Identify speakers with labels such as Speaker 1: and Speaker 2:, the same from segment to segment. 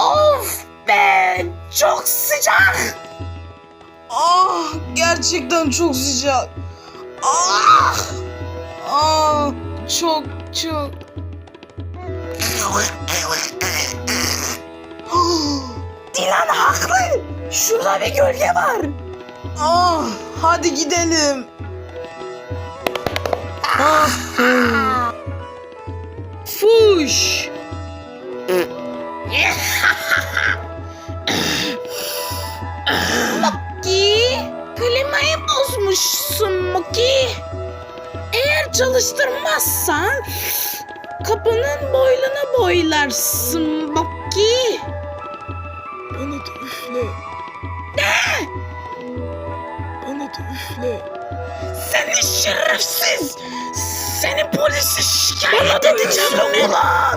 Speaker 1: Of be çok sıcak.
Speaker 2: Ah gerçekten çok sıcak. Ah! Ah çok çok.
Speaker 1: Dilan haklı. Şurada bir gölge var.
Speaker 2: Ah hadi gidelim. Fuş.
Speaker 1: Moki, klimayı bozmuşsun Moki. Eğer çalıştırmazsan kapının boylunu boylarsın Moki.
Speaker 2: Bana da üfle. Bana da üfle.
Speaker 1: Seni şerefsiz. Seni polise şikayet edeceğim ulan.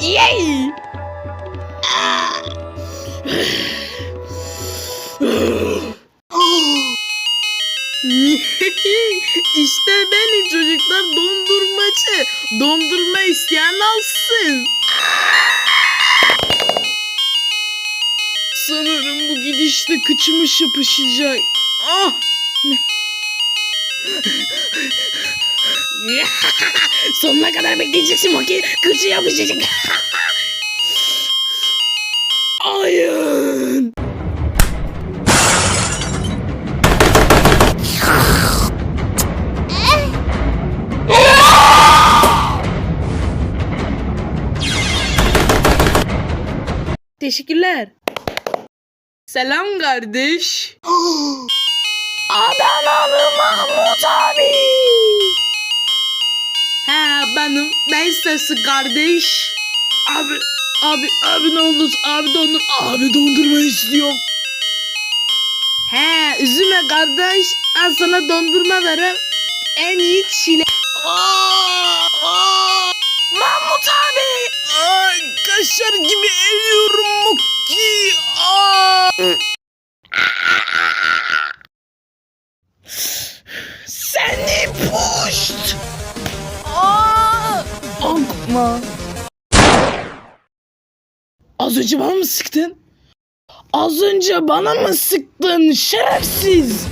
Speaker 1: Yay!
Speaker 2: işte benim çocuklar dondurmacı. Dondurma isteyen alsın. Gidişte kıçımış yapışacak. Ah!
Speaker 1: Sonuna kadar bekleyeceksin Moki. Kıçı yapışacak.
Speaker 2: Ayın! Teşekkürler. Selam kardeş.
Speaker 1: Adanalı Mahmut abi.
Speaker 2: He benim. Ne istersin kardeş? Abi, abi, abi ne olur abi dondur. Abi dondurma istiyorum. He üzülme kardeş. Ben sana dondurma verem. En iyi çile. Aa, Akma. Az önce bana mı sıktın? Az önce bana mı sıktın şerefsiz?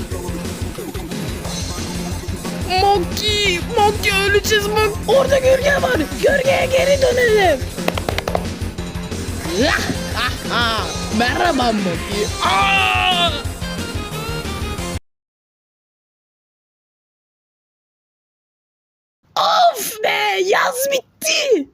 Speaker 2: Moki, Moki öleceğiz Moki. Orada gölge var. Gölgeye geri dönelim. Merhaba Moki. Aa!
Speaker 1: Yaz bitti.